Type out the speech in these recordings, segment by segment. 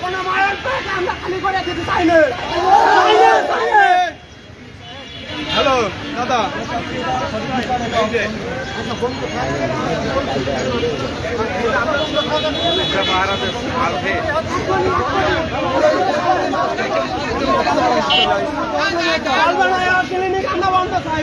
কোন মায়ের। হ্যালো দাদা আমরা বন্ধ চাই।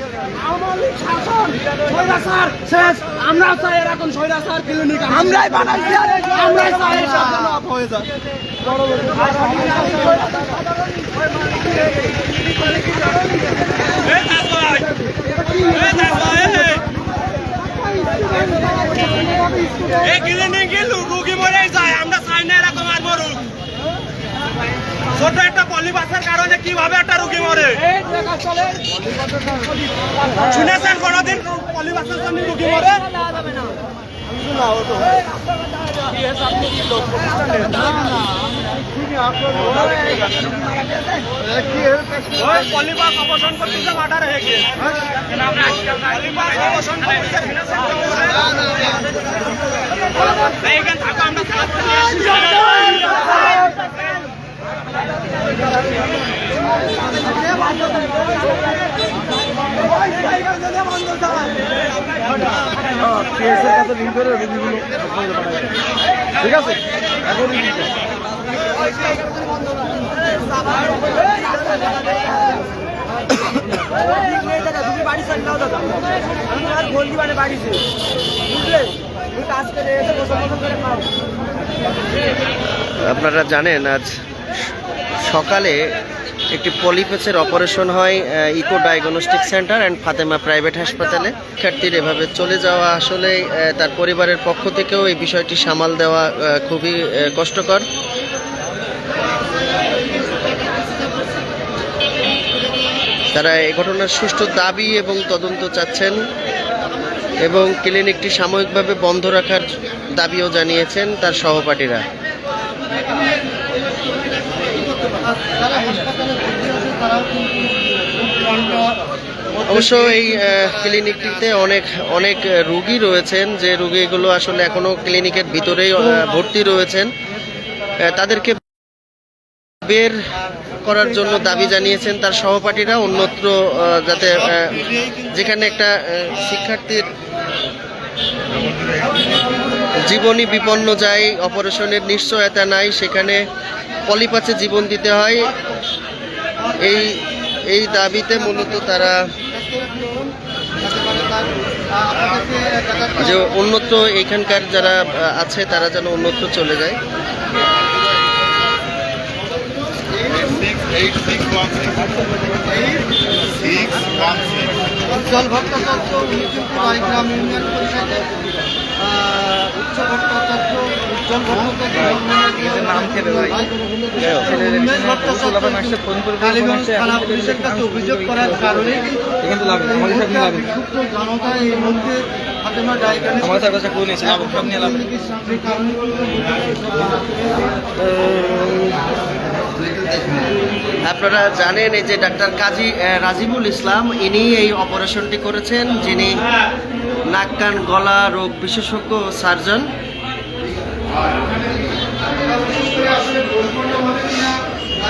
কাজ হবে শেষ। আমরা চাই এরকম স্বৈরাচার ক্লিনিক আমরাই বানাইছি আমরাই চাই শাসন হয়ে যায় রুগী মরে যায় আমরা চাই না এরকম আর মরুক ছোট একটা পলিবাসের কারণে কীভাবে একটা রুগী মরে শুনেছেন কোনদিন? পলিবাস আমরা ঠিক আছে আপনারা জানেন আজ সকালে একটি পলিপেসের অপারেশন হয় Eco diagnostic centre and Fatema private হাসপাতালে। শিক্ষার্থীর এভাবে চলে যাওয়া আসলে তার পরিবারের পক্ষ থেকেও এই বিষয়টি সামাল দেওয়া খুবই কষ্টকর। তারা এই ঘটনার সুষ্ঠু দাবি এবং তদন্ত চাচ্ছেন এবং ক্লিনিকটি সাময়িকভাবে বন্ধ রাখার দাবিও জানিয়েছেন তার সহপাঠীরা। অবশ্য এই ক্লিনিকটিতে অনেক অনেক রুগী রয়েছেন। যে রুগীগুলো আসলে এখনও ক্লিনিকের ভিতরেই ভর্তি রয়েছেন। তাদেরকে বের করার জন্য দাবি জানিয়েছেন তার সহপাঠীরা। অন্যত্র যাতে যেখানে একটা শিক্ষার্থীর জীবনই বিপন্ন যায়, অপারেশনের নিশ্চয়তা নাই, সেখানে পলিপাচে জীবন দিতে হয়। এই এই দাবিতে মূলত তারা যে অন্যত্র এখানকার যারা আছে তারা যেন অন্যত্র চলে যায় উজ্জ্বল ভট্টাচার্য উনি কিন্তু রায়গ্রাম ইউনিয়ন পরিষদের উচ্চ ভট্টাচার্য উজ্জ্বল ভট্টাচার্য নাম খেলে উমেশ ভট্টাচার্য কালীগঞ্জ থানা পুলিশের কাছে অভিযোগ করার কারণে বিক্ষুব্ধ জনতা এই মধ্যে ফাতেমা আপনারা জানেন এই যে ডাক্তার কাজী রাজিবুল ইসলাম ইনি এই অপারেশনটি করেছেন যিনি নাক কান গলা রোগ বিশেষজ্ঞ সার্জন।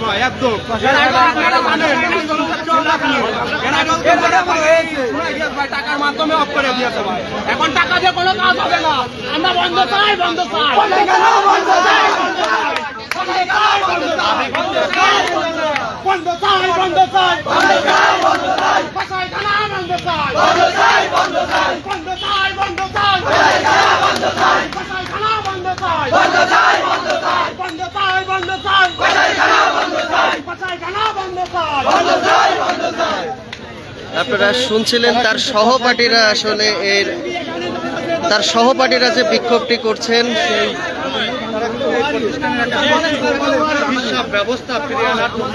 ভাই একদম টাকার মাধ্যমে অফ করে দিয়েছে ভাই এখন। টাকা দিয়ে কোনো কাজ হবে না আমরা বন্ধ চাই বন্ধ চাই বন্ধ চাই বন্ধ চাই বন্ধ চাই বন্ধ চাই বন্ধ চাই। বন্ধ চাই বন্ধ চাই বন্ধ চাই বন্ধ চাই বন্ধ চাই বন্ধ চাই বন্ধ চাই বন্ধ চাই বন্ধ চাই বন্ধ চাই বন্ধ চাই বন্ধ চাই বন্ধ চাই বন্ধ চাই বন্ধ চাই আপনারা শুনছিলেন তার সহপাঠীরা আসলে এর তার সহপাঠীরা যে বিক্ষোভটি করছেন সেই ব্যবস্থা ফিরিয়ে আনার জন্য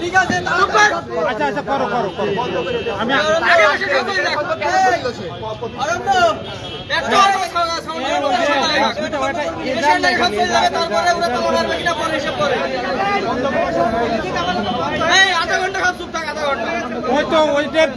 ঠিক আছে আচ্ছা আচ্ছা করো করো আমি আগে বসে চলে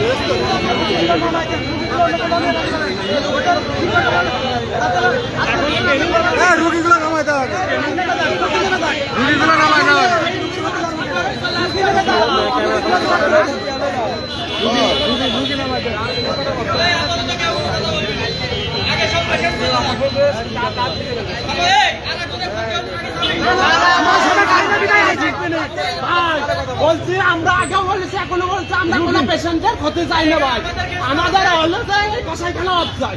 আছে রুগীগুলো নামাই দেওয়া রুগীগুলো নামাই দেওয়া বলছি আমরা আগে বলেছি এখনও বলছি আমরা কোনো পেশেন্টের ক্ষতি চাই না ভাই। আমাদের হলো যে কষাইখানা অজ্জা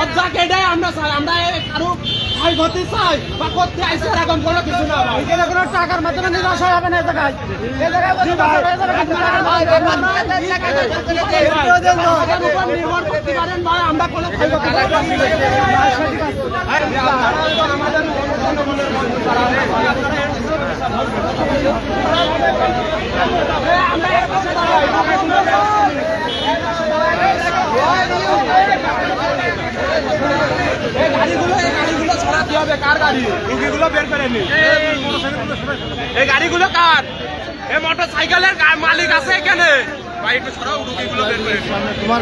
অজ্জা কেটে আমরা চাই আমরা কারও ক্ষয় ক্ষতি চাই বা করতে আইসি এরকম কোনো কিছু না ভাই। এখানে কোনো টাকার মাধ্যমে নিরাশ হবে না এই জায়গায়। এই জায়গায় বসে আমাদের উপর নির্ভর করতে পারেন ভাই আমরা কোনো। আমাদের কার গাড়ি রুগীগুলো বের করে নি এই গাড়িগুলো কার? এই মোটর সাইকেলের মালিক আছে এখানে? ভাই একটু ছড়াও রুগীগুলো বের করে তোমার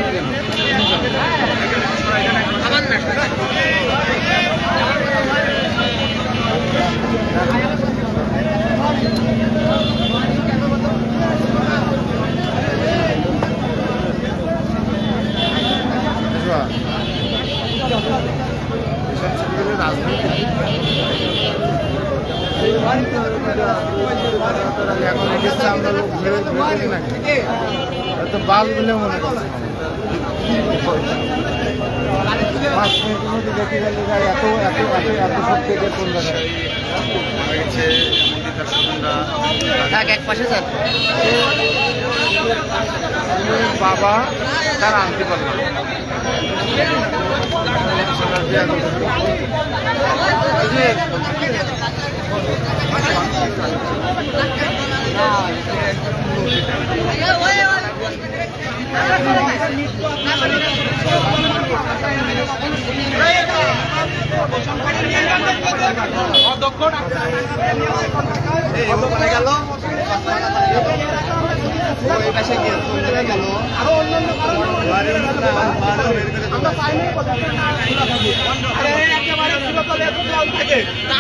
তো বাল বলে মনে করছে। পাঁচ মিনিটের মধ্যে দেখে গেলে যে এত এত এত এত সব থেকে কোন এক পাশে বাবা তার আনতে পারল না।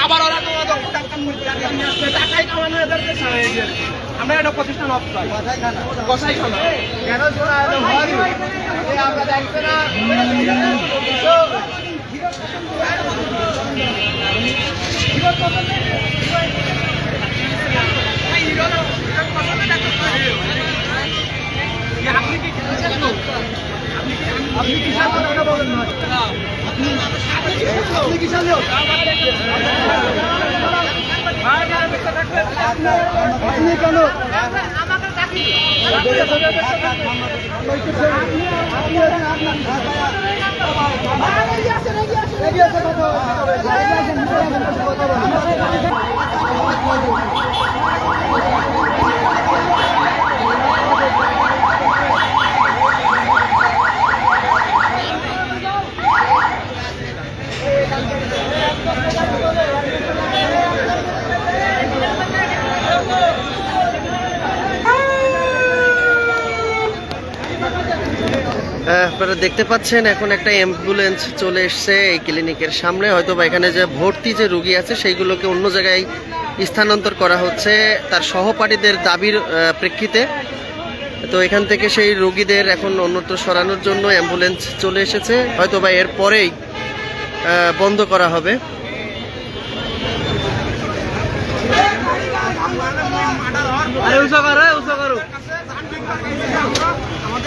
আবার ওরা তো টাকাই কামানো এদের পেশা গেছে আমরা এটা প্রতিষ্ঠান অফ চাই গোসাইখানা কেন শোনা আপনি কি সাথে কথা ডাকি আপনারা দেখতে পাচ্ছেন, এখন একটা অ্যাম্বুলেন্স চলে এসছে এই ক্লিনিকের সামনে। হয়তো বা এখানে যে ভর্তি যে রুগী আছে, সেইগুলোকে অন্য জায়গায় স্থানান্তর করা হচ্ছে তার সহপাঠীদের দাবির প্রেক্ষিতে। তো এখান থেকে সেই রোগীদের এখন অন্যত্র সরানোর জন্য অ্যাম্বুলেন্স চলে এসেছে। হয়তো বা এর পরেই বন্ধ করা হবে।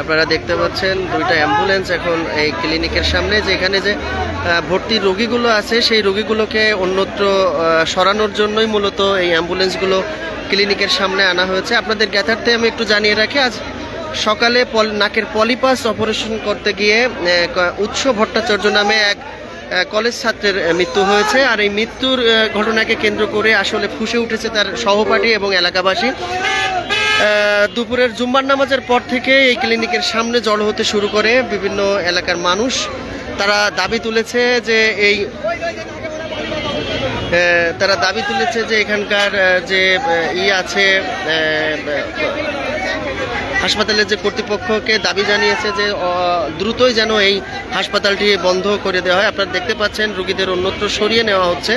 আপনারা দেখতে পাচ্ছেন দুইটা অ্যাম্বুলেন্স এখন এই ক্লিনিকের সামনে যে এখানে যে ভর্তি রোগীগুলো আছে, সেই রোগীগুলোকে অন্যত্র সরানোর জন্যই মূলত এই অ্যাম্বুলেন্সগুলো ক্লিনিকের সামনে আনা হয়েছে। আপনাদের জ্ঞাতার্থে আমি একটু জানিয়ে রাখি, আজ সকালে পল, নাকের পলিপাস অপারেশন করতে গিয়ে উৎস ভট্টাচার্য নামে এক কলেজ ছাত্রের মৃত্যু হয়েছে। আর এই মৃত্যুর ঘটনাকে কেন্দ্র করে আসলে ফুসে উঠেছে তার সহপাঠী এবং এলাকাবাসী। দুপুরের জুম্মার নামাজের পর থেকে এই ক্লিনিকের সামনে জড়ো হতে শুরু করে বিভিন্ন এলাকার মানুষ। তারা দাবি তুলেছে যে এই তারা দাবি তুলেছে যে এখানকার যে ই আছে হাসপাতালের যে কর্তৃপক্ষকে দাবি জানিয়েছে যে দ্রুতই যেন এই হাসপাতালটি বন্ধ করে দেওয়া হয়। আপনারা দেখতে পাচ্ছেন, রুগীদের অন্যত্র সরিয়ে নেওয়া হচ্ছে।